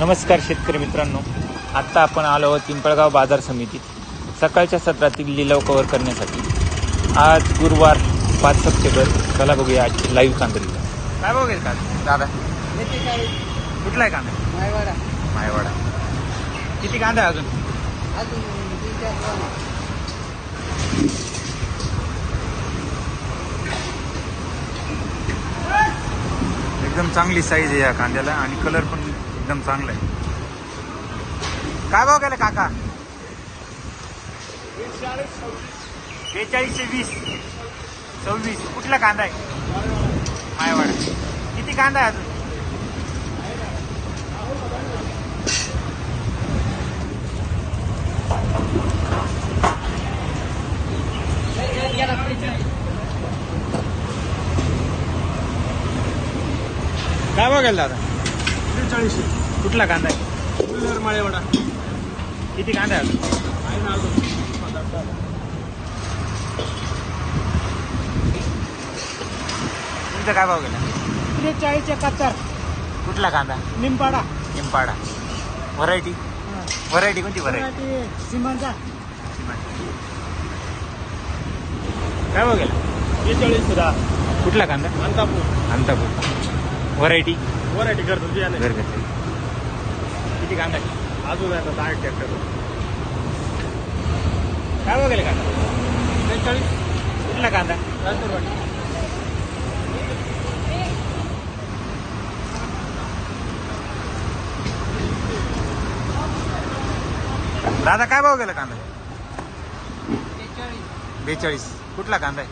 नमस्कार शेतकरी मित्रांनो. आत्ता आपण आलो आहोत पिंपळगाव बाजार समितीत. सकाळच्या सत्रातील लिलाव कव्हर करण्यासाठी. आज गुरुवार पाच सप्टेंबर. चला बघूया आज लाईव्ह कांदरी. काय बघेल का दादा. कुठला आहे कांदा? मायवाडा. किती कांदा आहे अजून? एकदम चांगली साईज आहे या कांद्याला आणि कलर पण एकदम चांगला आहे. काय भाव गेला काका? बेचाळीसशे वीस. सव्वीस. कुठला कांदा आहे? मायवाडा. किती कांदा आहे अजून? काय गेला दादा? चाळीसशे कुठला कांदा आहे कुल्लर माळेवाडा किती कांदा आहे अजून आहे ना अजून तुमचा काय भाव गेला त्रेचाळीस एकाहत्तर कुठला कांदा निमपाडा निंपाडा व्हरायटी व्हरायटी कोणती व्हरायटी सिमांचा काय भाव गेला बेचाळीस सुद्धा कुठला कांदा अंतापूर अंतापूर व्हरायटी वरायटी करतो बियाणे घरगुती किती कांदा आहे? अजून आहे आता दहा ट्रॅक्टर काय भाव गेला कांदा? बेचाळीस. कुठला कांदा? राजपूरवाडी दादा काय भाव गेला कांदा? बेचाळीस. कुठला कांदा आहे?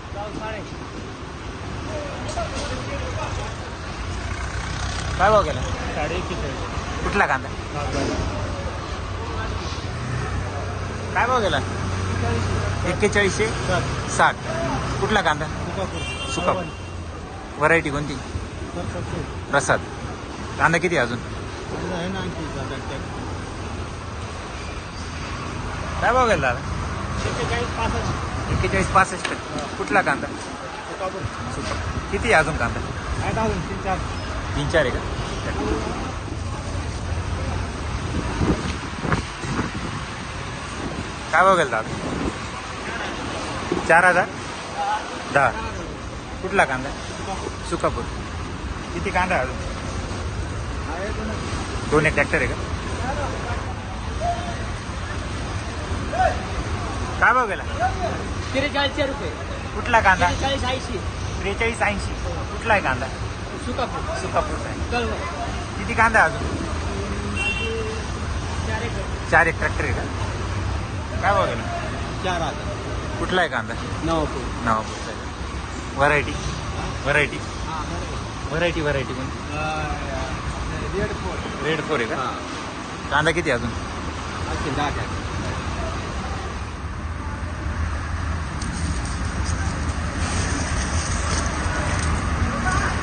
काय भाव गेला? साडे कुठला कांदा? काय भाव गेला? एक्केचाळीसशे साठ. कुठला कांदा? सुका व्हरायटी कोणती? प्रसाद. कांदा किती अजून? काय भाव गेला एक्केचाळीस पासष्ट. कुठला कांदा? सुका किती अजून कांदा? तीन चार आहे का? काय गेला दादा चार हजार? दहा. कुठला कांदा? सुकापूर. किती कांदा अजून? दोन एक ट्रॅक्टर आहे का? काय भाव गेला? त्रेचाळीसशे रुपये. कुठला कांदा? त्रेचाळीस ऐंशी. त्रेचाळीस ऐंशी. कुठला आहे कांदा? सुकापूर. सुकापूरचा आहे. कळवं किती कांदा अजून? चार एक ट्रॅक्टर आहे का? काय गेला? चार हजार. कुठला आहे कांदा? नवापूर. नावापूरचा आहे. व्हरायटी व्हरायटी व्हरायटी व्हरायटी कोणती रेड फोर रेड फोर आहे का? कांदा किती अजून? दहा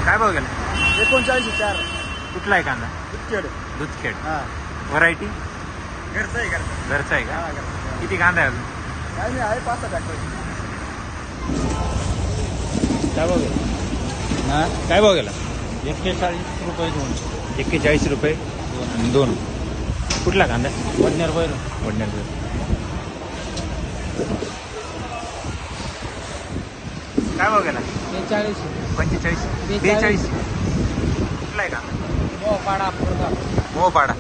काय भाव गेला? एकोणचाळीस चार. कुठला आहे कांदा? दुधखेड. हां. व्हरायटी घरचं आहे घरचं. घरचा आहे का? हां घरचं. किती कांदा आहे अजून? काय नाही आहे पाच सहा ट्रॅक्टर काय भाव गेला? हा? काय भाव गेला? एक्केचाळीस रुपये दोन. एक्केचाळीस रुपये? आणि दोन. कुठला कांदा? वडनेर बैल. वडण्याचा काय भाव गेला? बेचाळीस. पंचेचाळीस. बेचाळीस. बेचाळीस. कुठला आहे कांदा? मोपाडा मोहपाडा.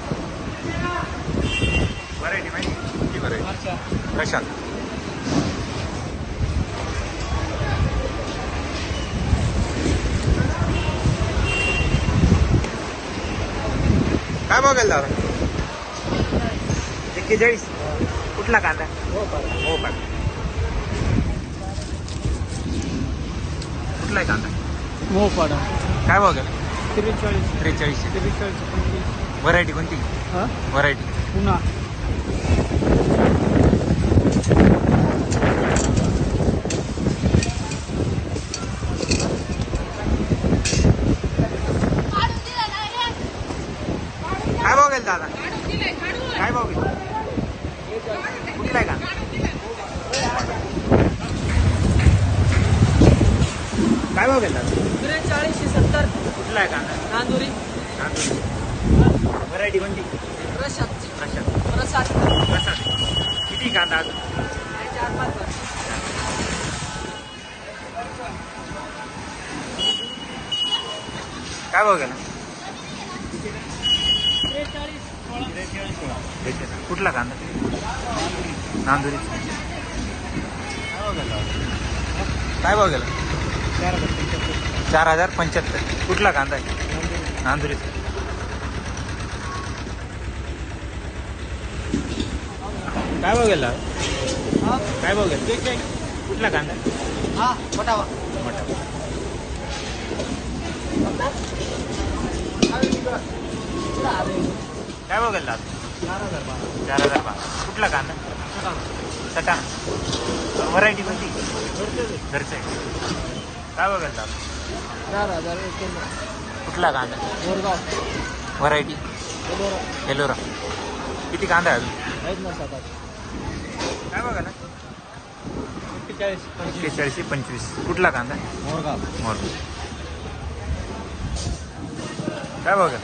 व्हरायटी माहिती किती व्हरायटी प्रशांत काय बघायला दादा? एक्केचाळीस कुठला कांदा? हो पाड कुठला आहे कांदा? मोपाडा काय बघायला त्रेचाळीस. त्रेचाळीस. पंचवीस व्हरायटी कोणती? हां? व्हरायटी पुन्हा. काय भाव गेला दादा काय भाव गेला कुठला आहे काय भाव गेला त्रेचाळीसशे सत्तर कुठला आहे कांदा तांदूळ. व्हरायटी कोणती? प्रशांत प्रशांत प्रसाद. प्रसाद. किती कांदा अजून? चार पाच. काय त्रेचाळीस सोळा. कुठला कांदा? नांदुरी. काय गेला? चार हजार पंच्याहत्तर. कुठला कांदा आहे? नांदुरी. काय भाव गेला? हा? काय भाव गेला? कुठला कांदा? हा मोठा काय भाव गेला? चार हजार बारा. चार हजार कुठला कांदा? सटा. व्हरायटी कोणती? घरचं. आहे काय भाव गेला? चार हजार कुठला कांदा? व्हरायटी एलोरा. किती कांदा आहे अजून? काय बघा ना? एक्केचाळीस पंचवीस. एक्केचाळीसशे पंचवीस. कुठला कांदा? मोरगाव. मोर काय बघा?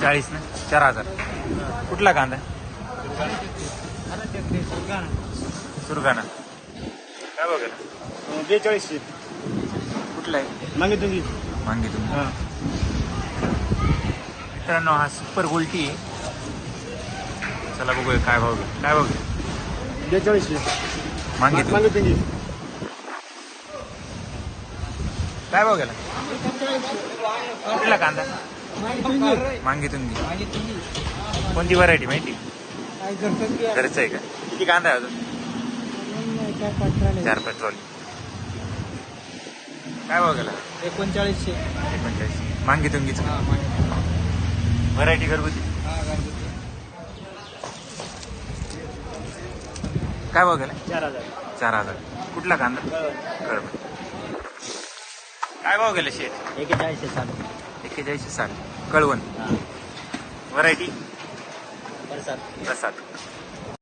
चाळीस ना? चार हजार. कुठला कांदा? सुरगाणा. काय बघा? ना बेचाळीसशे कुठला आहे? मागे तुम्ही. मांगी तुम्ही. मित्रांनो हा सुपर गोल्टी आहे. चला बघूया काय भाव घे काय भाव घे बेचाळीसशे. मांगी काय भाव गेला? कुठला कांदा? मांगी तुम्ही कोणती व्हरायटी माहिती? घरचं आहे का? किती कांदा आहे अजून? चार पेट्रोल काय भाव गेला? एकोणचाळीसशे. एकोणचाळीस मांगी तुंगीच. व्हरायटी घरगुती. काय भाव गेला चार हजार. चार हजार. कुठला कांदा? काय भाव गेला शेत एकेचाळीसशे चालू एक्केचाळीसशे साठ. कळवण. व्हरायटी प्रसाद. प्रसाद.